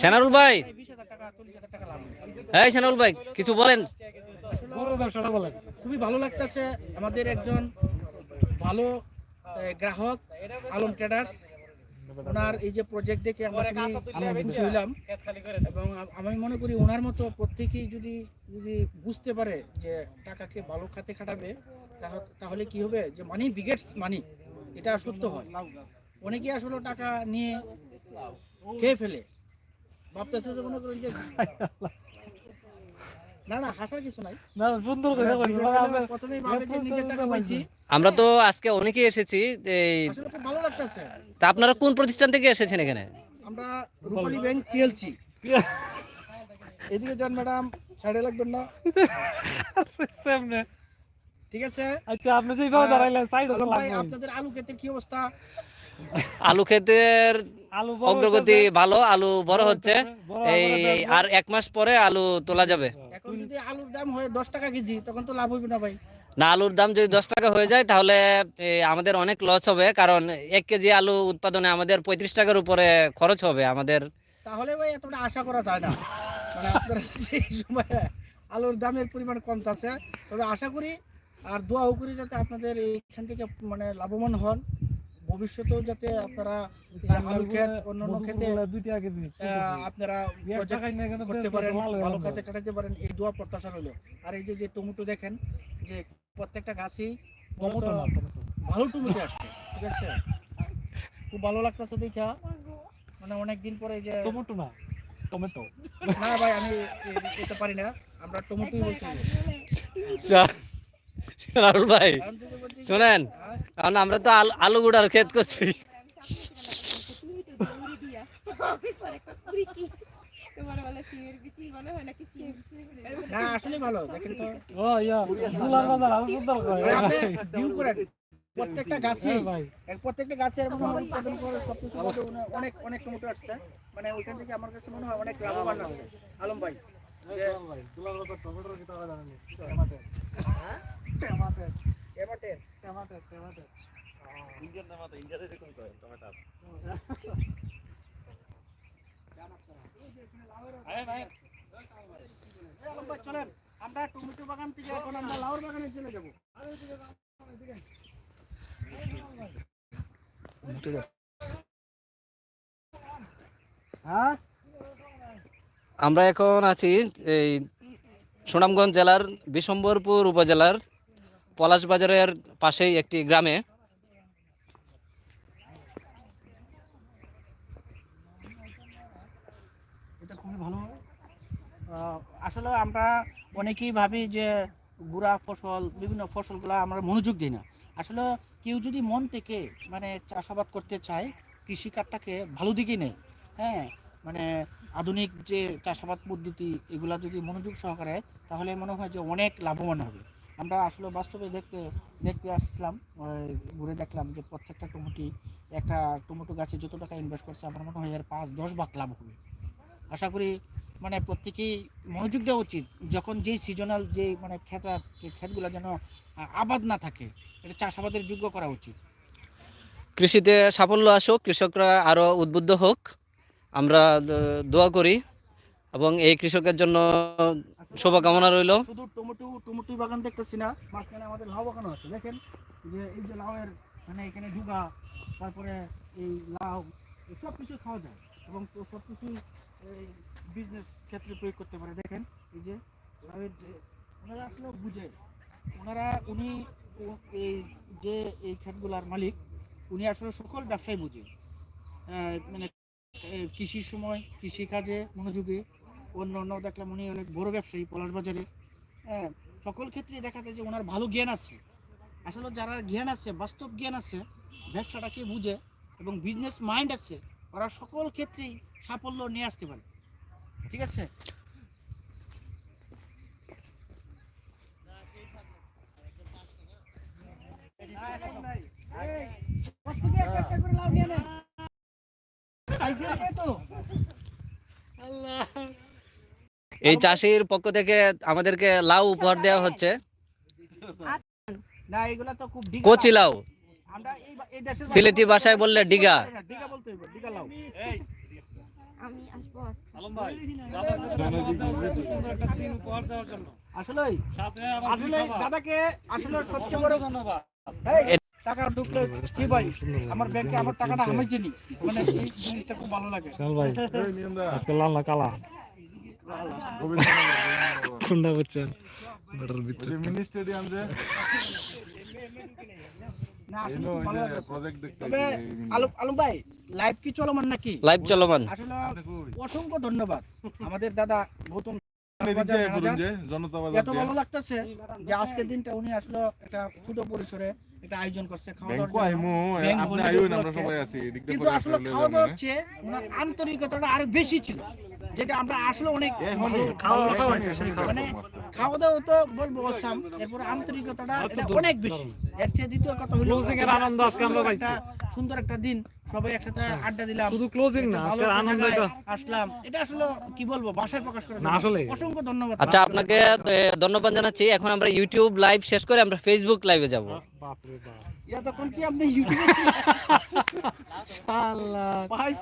সেনারুল ভাই এই সেনাউল ভাই কিছু বলেন ব্যবসাটা বলেন খুবই ভালো লাগতেছে। আমাদের একজন ভালো গ্রাহক, আলম ট্রেডার্স ওনার এই যে প্রজেক্ট দেখে আমরা খুশি হইলাম। এবং আমি মনে করি ওনার মতো প্রত্যেকেই যদি যদি বুঝতে পারে যে টাকাকে ভালো খাতে খাটাবে, তাহ- তাহলে কি হবে? যে মানি বিগেটস মানি এটা সত্য হয়। অনেকে আসলে টাকা নিয়ে খেয়ে ফেলে। ভাবতেছে যে মনে করেন যে আমরা তো আজকে অনেকেই এসেছি তা আপনারা কোন প্রতিষ্ঠান থেকে এসেছেন এখানে? আমরা রূপালী ব্যাংক পিএলসি এদিকে যান ম্যাডাম সাইডে লাগবেন না। সামনে। ঠিক আছে? আচ্ছা আপনি যেভাবে দাঁড়াইলেন সাইড লাগবে আপনাদের আলু খেতে কি অবস্থা? আলু ক্ষেতের অগ্রগতি ভালো আলু বড় হচ্ছে। এই আর এক মাস পরে আলু তোলা যাবে। এখন যদি আলুর দাম হয় দশ টাকা কেজি তখন তো লাভ হইবে না ভাই। না আলুর দাম যদি দশ টাকা হয়ে যায় তাহলে আমাদের অনেক লস হবে কারণ এক কেজি আলু উৎপাদনে আমাদের পঁয়ত্রিশ টাকার উপরে খরচ হবে আমাদের। তাহলে ভাই এতটা আশা করা যায় না। মানে আলুর দামের পরিমাণ কম আছে তবে আশা করি আর দোয়াও করি যাতে আপনাদের এইখান থেকে মানে লাভবান হন। ভবিষ্যতেও যাতে আপনারা আলু ক্ষেত অন্যান্য ক্ষেতে আপনারা করতে পারেন ভালো। খাতে কাটাতে পারেন এই দোয়া প্রত্যাশা রইল আর এই যে যে টমেটো দেখেন যে প্রত্যেকটা গাছই টমেটো না, টমেটো। ভালো টমেটো আসছে ঠিক আছে খুব ভালো লাগতেছে দেখা মানে অনেক দিন পরে যে টমেটো না টমেটো না ভাই আমি এটা পারি না আমরা টমেটোই বলছি ভাই শোনেন? কারণ আমরা তো আলু আলু গুড়ার ক্ষেত করছি। না আসলে ভালো দেখেন তো। ও দুলার বাজার আরও সুন্দর করে আপনি view করেন প্রত্যেকটা গাছে হ্যাঁ ভাই প্রত্যেকটা গাছের উৎপাদন করে সবকিছু অনেক অনেক টমেটো আসছে। মানে ওইখান থেকে আমার কাছে মনে হয় অনেক লাভবান আলম ভাই টমেটোর। কি টাকা জানেন? টমেটো টমাটের টমাটের আয়েন আয়েন এই আলম ভাই। চলেন। আমরা টমেটো বাগান থেকে এখন আমরা লাউর বাগানে চলে যাব। হ্যাঁ? আমরা এখন আছি এই সুনামগঞ্জ জেলার বিশম্বরপুর উপজেলার পলাশ বাজারের পাশেই একটি গ্রামে এটা খুবই ভালো। আসলে আমরা অনেকেই ভাবি যে গুড়া ফসল, বিভিন্ন ফসলগুলো আমরা মনোযোগ দিই না। আসলে কেউ যদি মন থেকে মানে চাষাবাদ করতে চায়, কৃষিকাজটাকে ভালো দিকে নেই হ্যাঁ মানে আধুনিক যে চাষাবাদ পদ্ধতি, এগুলা যদি মনোযোগ সহকারে, তাহলে মনে হয় যে অনেক লাভবান হবে। আমরা আসলে বাস্তবে দেখতে দেখতে আসছিলাম ঘুরে দেখলাম যে প্রত্যেকটা টমেটো, একটা টমেটো গাছে যত টাকা ইনভেস্ট করছে, আমার মনে হয় এর পাঁচ, দশ ভাগ লাভ হবে। আশা করি মানে প্রত্যেকেই মনোযোগ দেওয়া উচিত, যখন যেই সিজনাল যে মানে ক্ষেত ক্ষেতগুলো যেন আবাদ না থাকে, এটা চাষাবাদের যোগ্য করা উচিত। কৃষিতে সাফল্য আসুক, কৃষকরা আরও উদ্বুদ্ধ হোক, আমরা দোয়া করি, এবং এই কৃষকের জন্য শুভকামনা রইল। শুধু টমেটো টমেটো বাগান দেখতেছি না, মাঝখানে আমাদের লাউ বাগানও আছে। দেখেন, যে এই যে লাউয়ের মানে এখানে ডুগা তারপরে এই লাউ সব কিছু খাওয়া যায়। এবং সব কিছু এই বিজনেস ক্ষেত্রে প্রয়োগ করতে পারে। দেখেন, এই যে লাউয়ের যে, ওনারা আসলে বুঝে। ওনারা, উনি এই যে এই ক্ষেতগুলার মালিক, উনি আসলে সকল ব্যবসায় বুঝে। মানে কৃষির সময়, কৃষিকাজে মনোযোগী। অন্য অন্য দেখলাম উনি অনেক বড় ব্যবসায়ী পলাশ বাজারে হ্যাঁ সকল ক্ষেত্রে দেখা যায় যে ওনার ভালো জ্ঞান আছে। আসলে যারা জ্ঞান আছে, বাস্তব জ্ঞান আছে ব্যবসাটাকে বুঝে এবং বিজনেস মাইন্ড আছে, ওরা সকল ক্ষেত্রেই সাফল্য নিয়ে আসতে পারে। ঠিক আছে প্রত্যেকে একটা একটা করে লাউ নিয়ে নেন খাইছে কে তো এই চাষির পক্ষ থেকে আমাদেরকে লাউ উপহার দেওয়া হচ্ছে। না এগুলা তো খুব ডিগা। কচি লাউ। সিলেটি ভাষায় বললে ডিগা। ডিগা। বলতে হইব ডিগা লাউ। আমি আসব। আলম ভাই দাদার কাছে ধন্যবাদ দেওয়া এত সুন্দর একটা দিন উপহার দেওয়ার জন্য আসলে সাথে আবার আসলে দাদাকে আসলে সবচেয়ে বড় ধন্যবাদ। এই, টাকা ঢুকলে কি ভাই? আমার ব্যাংকে আমার টাকাটা হামাইছে নি। মানে জিনিসটা খুব ভালো লাগে। আজকে লাল না কালা? কোনটা বুঝছেন মিনি স্টেডিয়াম যে। না আসলে এলো খুব ওই ভালো যে লাগে প্রজেক্ট দেখতে তবে আলম আলম ভাই লাইভ কি চলমান নাকি? লাইভ চলমান। অসংখ্য ধন্যবাদ। আমাদের দাদা গৌতম এত ভালো লাগতেছে যে আজকের দিনটা উনি আসলে একটা ছোট পরিসরে একটা আয়োজন করছে খাওয়া কিন্তু আসলে খাওয়া? ওনার আন্তরিকতাটা আরও বেশি ছিল। যেটা আমরা আসলে অনেক মানে খাওয়া দাওয়া তো বলব বলছাম এরপরে আন্তরিকতাটা এটা অনেক বেশি। এর চেয়ে দ্বিতীয় কথা হলো আনন্দ আজকে আমরা পাইছি। সুন্দর একটা দিন সবাই একসাথে আড্ডা দিলাম। শুধু ক্লোজিং না আনন্দ আসলাম। এটা আসলে কি বলব ভাষায় প্রকাশ করে না, আসলে। অসংখ্য ধন্যবাদ। আচ্ছা আপনাকে ধন্যবাদ জানাচ্ছি। এখন আমরা ইউটিউব লাইভ শেষ করে আমরা ফেসবুক লাইভে যাব। বাপ রে বাপ। এতক্ষণ কি আপনি ইউটিউবে আল্লাহ ভাই